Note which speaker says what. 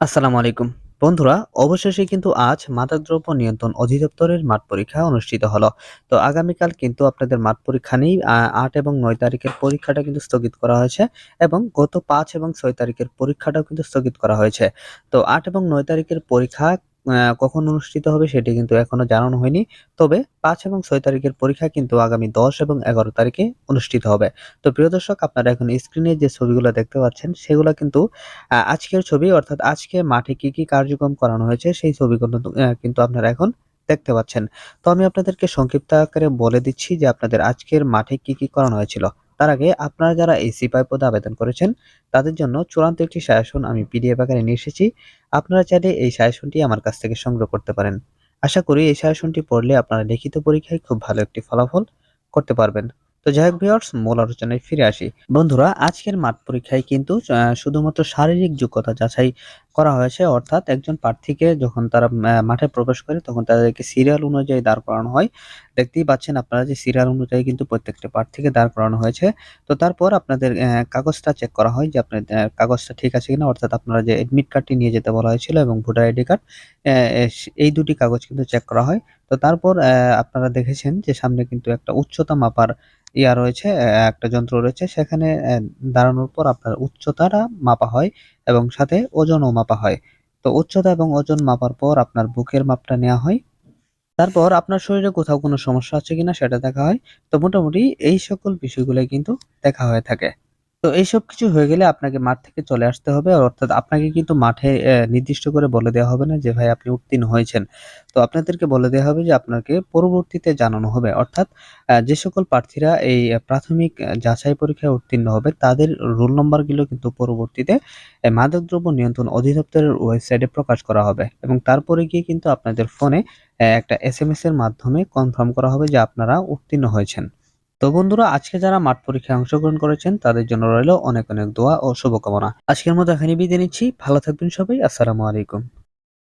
Speaker 1: আসসালামু আলাইকুম। বন্ধুরা, অবশেষে কিন্তু আজ মাদকদ্রব্য নিয়ন্ত্রণ অধিদপ্তরের মাঠ পরীক্ষা অনুষ্ঠিত হলো। তো আগামীকাল কিন্তু আপনাদের মাঠ পরীক্ষা নেই আট এবং নয় তারিখের পরীক্ষাটা কিন্তু স্থগিত করা হয়েছে এবং গত পাঁচ এবং ছয় তারিখের পরীক্ষাটাও কিন্তু স্থগিত করা হয়েছে। তো আট এবং নয় তারিখের পরীক্ষা কখন অনুষ্ঠিত হবে সেটি কিন্তু এখনও জানানো হয়নি তবে পাঁচ এবং ছয় তারিখের পরীক্ষা কিন্তু আগামী দশ এবং এগারো তারিখে অনুষ্ঠিত হবে তো প্রিয় দর্শক আপনারা এখন স্ক্রিনে যে ছবিগুলো দেখতে পাচ্ছেন সেগুলো কিন্তু আজকের ছবি অর্থাৎ আজকে মাঠে কি, কি কার্যক্রম করানো হয়েছে সেই ছবিগুলো কিন্তু আপনারা এখন দেখতে পাচ্ছেন। তো আমি আপনাদেরকে সংক্ষিপ্ত আকারে বলে দিচ্ছি যে আপনাদের আজকের মাঠে কি, কি করানো হয়েছিল। তার আগে আপনারা যারা এই সিপাই পদে আবেদন করেছেন, তাদের জন্য চূড়ান্ত একটি সায়াসন আমি পিডিএফ আকারে নিয়ে এসেছি। আপনারা চাইলে এই সায়াসনটি আমার কাছ থেকে সংগ্রহ করতে পারেন। আশা করি এই সায়াসনটি পড়লে আপনারা লিখিত পরীক্ষায় খুব ভালো একটি ফলাফল করতে পারবেন। তো যাই হোক ভিউয়ার্স মূল আলোচনায় ফিরে আসি। বন্ধুরা, আজকের মাঠ পরীক্ষায় কিন্তু শুধুমাত্র শারীরিক যোগ্যতা যাচাই করা হয়েছে অর্থাৎ একজন প্রার্থীকে যখন তারা মাঠে প্রবেশ করে, তখন তাদেরকে সিরিয়াল অনুযায়ী দাঁড় করানো হয়। দেখতেই পাচ্ছেন আপনারা যে সিরিয়াল অনুযায়ী কিন্তু প্রত্যেকটা প্রার্থীকে দাঁড় করানো হয়েছে। তো তারপর আপনাদের কাগজটা চেক করা হয় যে আপনার কাগজটা ঠিক আছে কিনা অর্থাৎ আপনারা যে এডমিট কার্ডটি নিয়ে যেতে বলা হয়েছিল এবং ভোটার আইডি কার্ড এই দুটি কাগজ কিন্তু চেক করা হয়। তো তারপর আপনারা দেখেছেন যে সামনে কিন্তু একটা উচ্চতা মাপার ইয়া রয়েছে একটা যন্ত্র রয়েছে সেখানে দাঁড়ানোর পর আপনার উচ্চতাটা মাপা হয় এবং সাথে ওজনও মাপা হয়। তো উচ্চতা এবং ওজন মাপার পর আপনার বুকের মাপটা নেওয়া হয়। তারপর আপনার শরীরে কোথাও কোনো সমস্যা আছে কিনা সেটা দেখা হয়। তো মোটামুটি এই সকল বিষয়গুলাই কিন্তু দেখা হয়ে থাকে। তো এইসব কিছু হয়ে গেলে আপনাকে মাঠ থেকে চলে আসতে হবে। অর্থাৎ আপনাকে কিন্তু মাঠে নির্দিষ্ট করে বলে দেওয়া হবে না যে, ভাই, আপনি উত্তীর্ণ হয়েছেন। তো আপনাদেরকে বলে দেওয়া হবে যে, আপনাকে পরবর্তীতে জানানো হবে। অর্থাৎ যে সকল প্রার্থীরা এই প্রাথমিক যাচাই পরীক্ষায় উত্তীর্ণ হবে, তাদের রোল নম্বরগুলো কিন্তু পরবর্তীতে মাদকদ্রব্য নিয়ন্ত্রণ অধিদপ্তরের ওয়েবসাইটে প্রকাশ করা হবে এবং তারপরে গিয়ে কিন্তু আপনাদের ফোনে একটা এসএমএস এর মাধ্যমে কনফার্ম করা হবে যে, আপনারা উত্তীর্ণ হয়েছেন। তো বন্ধুরা, আজকে যারা মাঠ পরীক্ষায় অংশগ্রহণ করেছেন, তাদের জন্য রইল অনেক অনেক দোয়া ও শুভকামনা। আজকের মতো এখানে বিদায় নিচ্ছি। ভালো থাকবেন সবাই। আসসালামু আলাইকুম।